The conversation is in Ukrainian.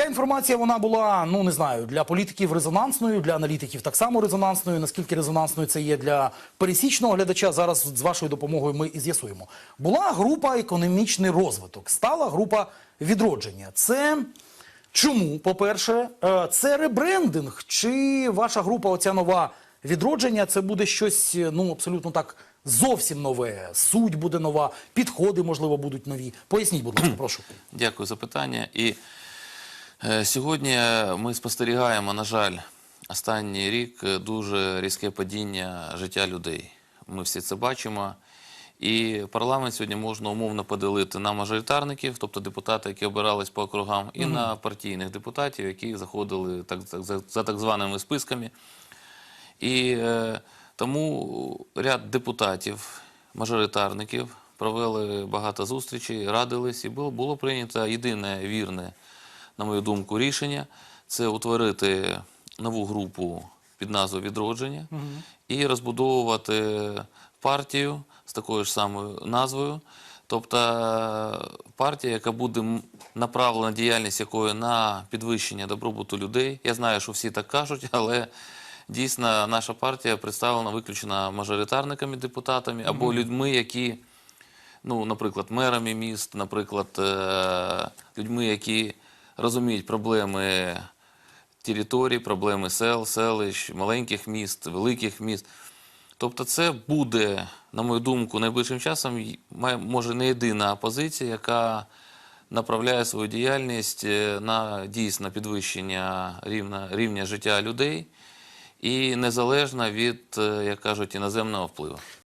Ця інформація вона була, ну не знаю, для політиків резонансною, для аналітиків так само резонансною. Наскільки резонансною це є для пересічного глядача, зараз з вашою допомогою ми і з'ясуємо. Була група економічний розвиток, стала група відродження. Це чому, по-перше, Е, це ребрендинг, чи ваша група, оця нова відродження, це буде щось ну абсолютно так зовсім нове. Суть буде нова, підходи, можливо, будуть нові. Поясніть, будь ласка, прошу. Дякую за питання. І сьогодні ми спостерігаємо, на жаль, останній рік е, дуже різке падіння життя людей. Ми всі це бачимо. І парламент сьогодні можна умовно поділити на мажоритарників, тобто депутати, які обирались по округам, і на партійних депутатів, які заходили так, так, за, за так званими списками. І е, тому ряд депутатів, мажоритарників провели багато зустрічей, радились, і було, було прийнято єдине вірне, на мою думку, рішення це утворити нову групу під назвою Відродження і розбудовувати партію з такою ж самою назвою. Тобто партія, яка буде направлена діяльність якої на підвищення добробуту людей. Я знаю, що всі так кажуть, але дійсно наша партія представлена виключно мажоритарниками, депутатами або людьми, які, ну, наприклад, мерами міст, наприклад, е, людьми, які розуміють проблеми територій, проблеми сел, селищ, маленьких міст, великих міст. Тобто, це буде, на мою думку, найближчим часом може не єдина опозиція, яка направляє свою діяльність е, на дійсно підвищення рівня, рівня життя людей і незалежно від, е, як кажуть, іноземного впливу.